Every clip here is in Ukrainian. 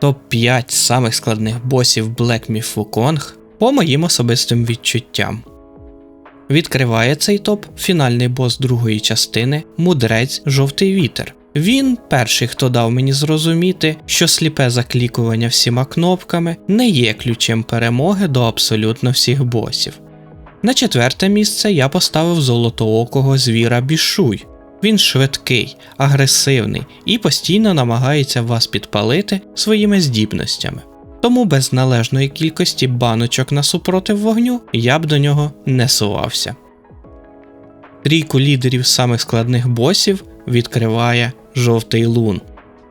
Топ-5 самих складних босів Black Myth Wukong по моїм особистим відчуттям. Відкриває цей топ фінальний бос другої частини Мудрець Жовтий Вітер. Він перший, хто дав мені зрозуміти, що сліпе заклікування всіма кнопками не є ключем перемоги до абсолютно всіх босів. На четверте місце я поставив золотоокого звіра Бішуй. Він швидкий, агресивний і постійно намагається вас підпалити своїми здібностями. Тому без належної кількості баночок на супротив вогню я б до нього не сувався. Трійку лідерів самих складних босів відкриває жовтий лун.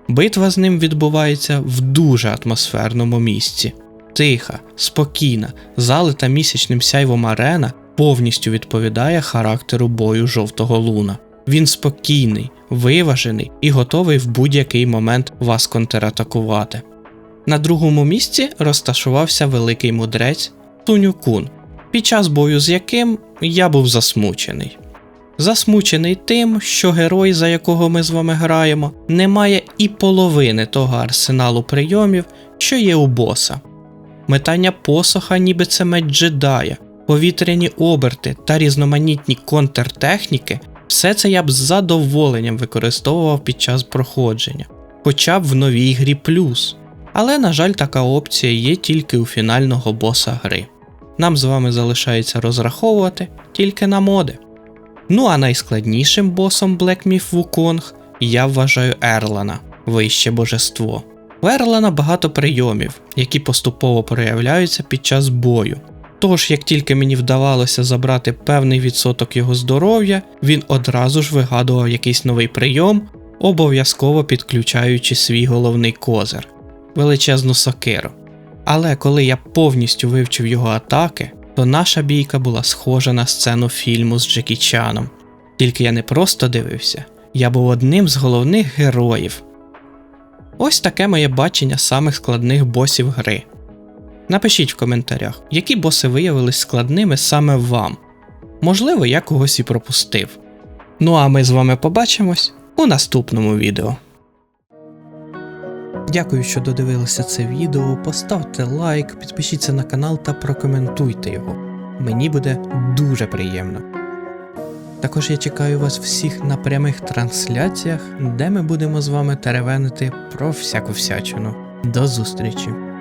Битва з ним відбувається в дуже атмосферному місці. Тиха, спокійна, залита місячним сяйвом арена повністю відповідає характеру бою жовтого луна. Він спокійний, виважений і готовий в будь-який момент вас контратакувати. На другому місці розташувався великий мудрець Тунюкун, під час бою з яким я був засмучений. Засмучений тим, що герой, за якого ми з вами граємо, не має і половини того арсеналу прийомів, що є у боса. Метання посоха, ніби це меч джедая, повітряні оберти та різноманітні контртехніки все це я б з задоволенням використовував під час проходження, хоча б в новій грі плюс. Але, на жаль, така опція є тільки у фінального боса гри. Нам з вами залишається розраховувати тільки на моди. Ну а найскладнішим босом Black Myth Wukong я вважаю Ерлана, вище божество. У Ерлана багато прийомів, які поступово проявляються під час бою. Тож, як тільки мені вдавалося забрати певний відсоток його здоров'я, він одразу ж вигадував якийсь новий прийом, обов'язково підключаючи свій головний козир величезну сокиру. Але коли я повністю вивчив його атаки, то наша бійка була схожа на сцену фільму з Джекі Чаном. Тільки я не просто дивився, я був одним з головних героїв. Ось таке моє бачення самих складних босів гри. Напишіть в коментарях, які боси виявились складними саме вам. Можливо, я когось і пропустив. Ну а ми з вами побачимось у наступному відео. Дякую, що додивилися це відео. Поставте лайк, підпишіться на канал та прокоментуйте його. Мені буде дуже приємно. Також я чекаю вас всіх на прямих трансляціях, де ми будемо з вами теревенити про всяку всячину. До зустрічі!